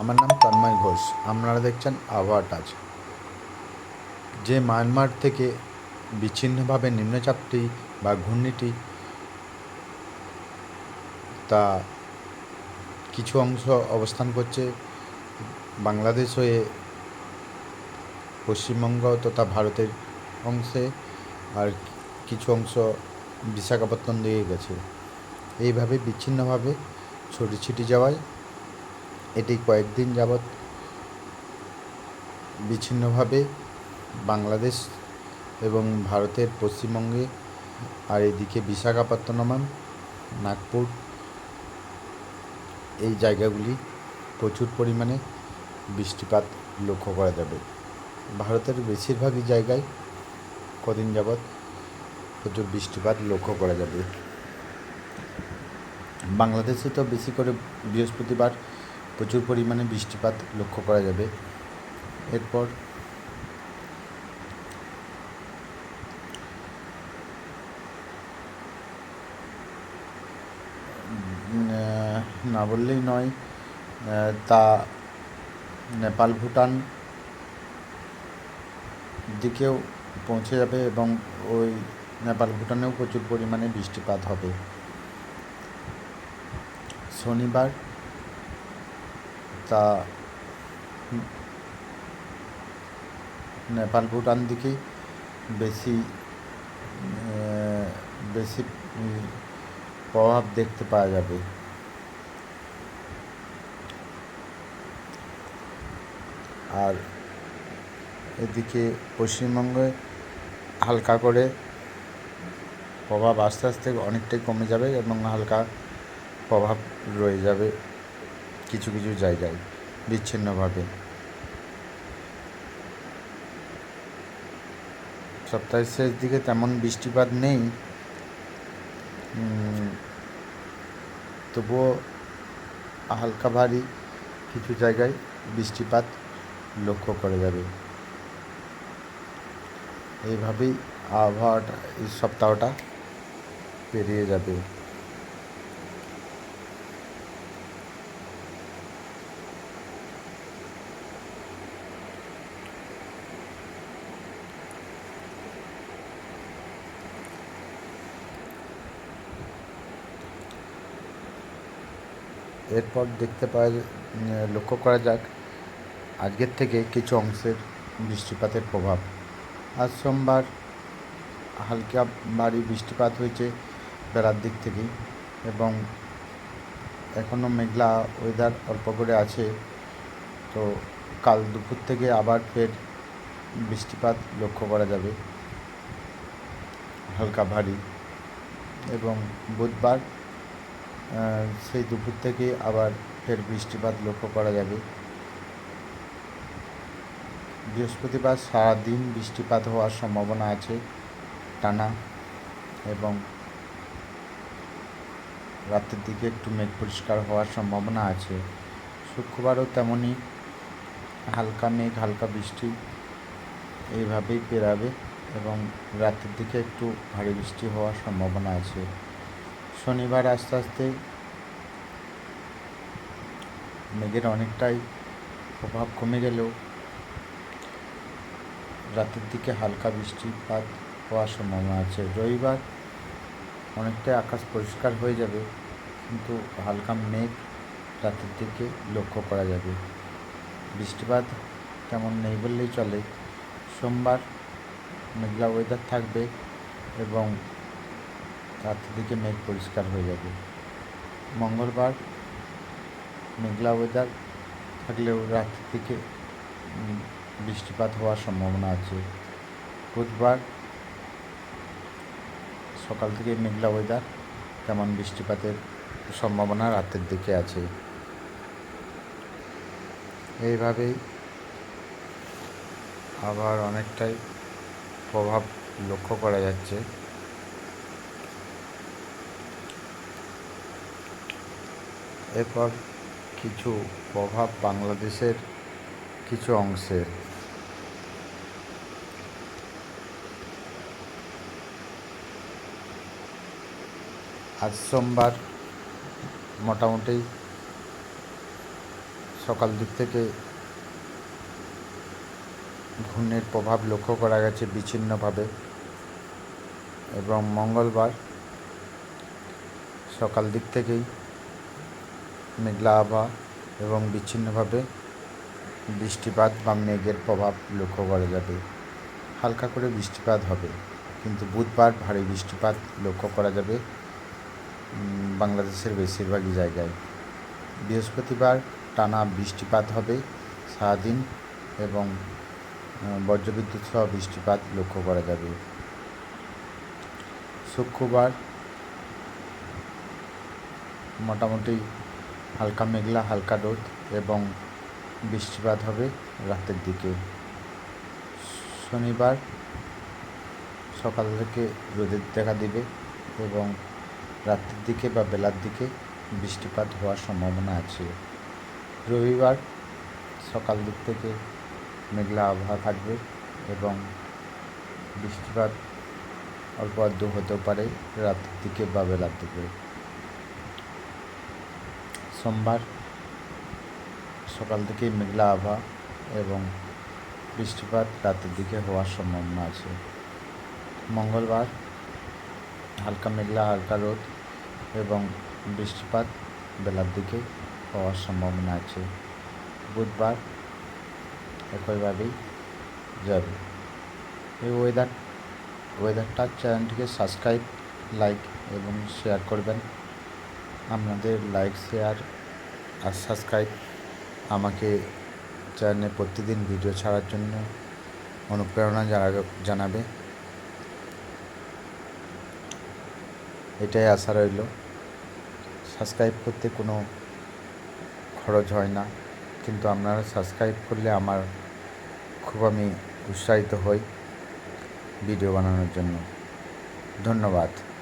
আমার নাম তন্ময় ঘোষ। আপনারা দেখছেন আবহাওয়া টাচ। যে মায়ানমার থেকে বিচ্ছিন্নভাবে নিম্নচাপটি বা ঘূর্ণিটি, তা কিছু অংশ অবস্থান করছে বাংলাদেশ হয়ে পশ্চিমবঙ্গ তথা ভারতের অংশে আর কিছু অংশ বিশাখাপত্তনম দিয়ে গেছে। এইভাবে বিচ্ছিন্নভাবে ছড়ি ছিটি যাওয়ায় এটি কয়েকদিন যাবৎ বিচ্ছিন্নভাবে বাংলাদেশ এবং ভারতের পশ্চিমবঙ্গে আর এদিকে বিশাখাপত্তনম, নাগপুর এই জায়গাগুলি প্রচুর পরিমাণে বৃষ্টিপাত লক্ষ্য করা যাবে। ভারতের বেশিরভাগই জায়গায় কদিন যাবৎ প্রচুর বৃষ্টিপাত লক্ষ্য করা যাবে। বাংলাদেশে তো বেশি করে বৃহস্পতিবার প্রচুর পরিমাণে বৃষ্টিপাত লক্ষ্য করা যাবে। এরপর না বললেই নয় তা নেপাল, ভুটান দিকেও পৌঁছে যাবে এবং ওই নেপাল, ভুটানেও প্রচুর পরিমাণে বৃষ্টিপাত হবে। শনিবার তা নেপাল ভুটান দিকেই বেশি বেশি প্রভাব দেখতে পাওয়া যাবে। আর এদিকে পশ্চিমবঙ্গে হালকা করে প্রভাব আস্তে আস্তে অনেকটাই কমে যাবে এবং হালকা প্রভাব রয়ে যাবে। কিছু কিছু জায়গায় বিচ্ছিন্নভাবে। সপ্তাহের শেষ দিকে তেমন বৃষ্টিপাত নেই। তবুও হালকা ভারী কিছু জায়গায় বৃষ্টিপাত লক্ষ্য করা যাবে। এইভাবেই আবহাওয়াটা এই সপ্তাহটা পেরিয়ে যাবে। এরপর দেখতে পাওয়া লক্ষ্য করা যাক, আজকের থেকে কিছু অংশের বৃষ্টিপাতের প্রভাব। আজ সোমবার হালকা ভারী বৃষ্টিপাত হয়েছে বেলার দিক থেকেই এবং এখনও মেঘলা ওয়েদার অল্প করে আছে। তো কাল দুপুর থেকে আবার ফের বৃষ্টিপাত লক্ষ্য করা যাবে। হালকা ভারী এবং বুধবার সেই দুপুর থেকে আবার ফের বৃষ্টিপাত লক্ষ্য করা যাবে। বৃহস্পতিবার সারাদিন বৃষ্টিপাত হওয়ার সম্ভাবনা আছে টানা এবং রাতের দিকে একটু মেঘ পরিষ্কার হওয়ার সম্ভাবনা আছে। শুক্রবারও তেমনই হালকা মেঘ, হালকা বৃষ্টি এইভাবেই পেরাবে এবং রাতের দিকে একটু ভারী বৃষ্টি হওয়ার সম্ভাবনা আছে। শনিবার আস্তে আস্তে মেঘের অনেকটাই প্রভাব কমে গেলেও রাতের দিকে হালকা বৃষ্টিপাত হওয়ার সম্ভাবনা আছে। রবিবার অনেকটাই আকাশ পরিষ্কার হয়ে যাবে, কিন্তু হালকা মেঘ রাতের দিকে লক্ষ্য করা যাবে। বৃষ্টিপাত তেমন নেই বললেই চলে। সোমবার মেঘলা ওয়েদার থাকবে এবং রাতের দিকে মেঘ পরিষ্কার হয়ে যাবে। মঙ্গলবার মেঘলা ওয়েদার থাকলেও রাতের দিকে বৃষ্টিপাত হওয়ার সম্ভাবনা আছে। বুধবার সকাল থেকে মেঘলা ওয়েদার তেমন বৃষ্টিপাতের সম্ভাবনা রাতের দিকে আছে। এইভাবেই আবার অনেকটাই প্রভাব লক্ষ্য করা যাচ্ছে। এরপর কিছু প্রভাব বাংলাদেশের কিছু অংশের আজ সোমবার মোটামুটি সকাল দিক থেকে ঘূর্ণির প্রভাব লক্ষ্য করা গেছে বিচ্ছিন্নভাবে এবং মঙ্গলবার সকাল দিক থেকেই মেঘলা আবহাওয়া এবং বিচ্ছিন্নভাবে বৃষ্টিপাত বা মেঘের প্রভাব লক্ষ্য করা যাবে। হালকা করে বৃষ্টিপাত হবে, কিন্তু বুধবার ভারী বৃষ্টিপাত লক্ষ্য করা যাবে বাংলাদেশের বেশিরভাগই জায়গায়। বৃহস্পতিবার টানা বৃষ্টিপাত হবে সারাদিন এবং বজ্রবিদ্যুৎ সহ বৃষ্টিপাত লক্ষ্য করা যাবে। শুক্রবার মোটামুটি হালকা মেঘলা, হালকা রোদ এবং বৃষ্টিপাত হবে রাতের দিকে। শনিবার সকাল থেকে রোদের দেখা দিবে এবং রাতের দিকে বা বেলার দিকে বৃষ্টিপাত হওয়ার সম্ভাবনা আছে। রবিবার সকাল দিক থেকে মেঘলা আবহাওয়া থাকবে এবং বৃষ্টিপাত অল্প আধটু হতেও পারে রাতের দিকে বা বেলার দিকে। সোমবার। সকাল থেকেই মেঘলা আবহাওয়া এবং বৃষ্টিপাত রাতের দিকে হওয়ার সম্ভাবনা আছে। মঙ্গলবার হালকা মেঘলা, হালকা রোদ এবং বৃষ্টিপাত বেলার দিকে হওয়ার সম্ভাবনা আছে। বুধবার একইভাবেই যাবে। এই ওয়েদার ওয়েদারটার চ্যানেলটিকে সাবস্ক্রাইব লাইক এবং শেয়ার করবেন। আপনাদের লাইক শেয়ার আর সাবস্ক্রাইব আমাকে চ্যানেলে প্রতিদিন ভিডিও ছাড়ার জন্য অনুপ্রেরণা জানা- জানাবে। এটাই আশা রইল। সাবস্ক্রাইব করতে কোনো খরচ হয় না, কিন্তু আপনারা সাবস্ক্রাইব করলে আমার খুব আমি উৎসাহিত হই ভিডিও বানানোর জন্য। ধন্যবাদ।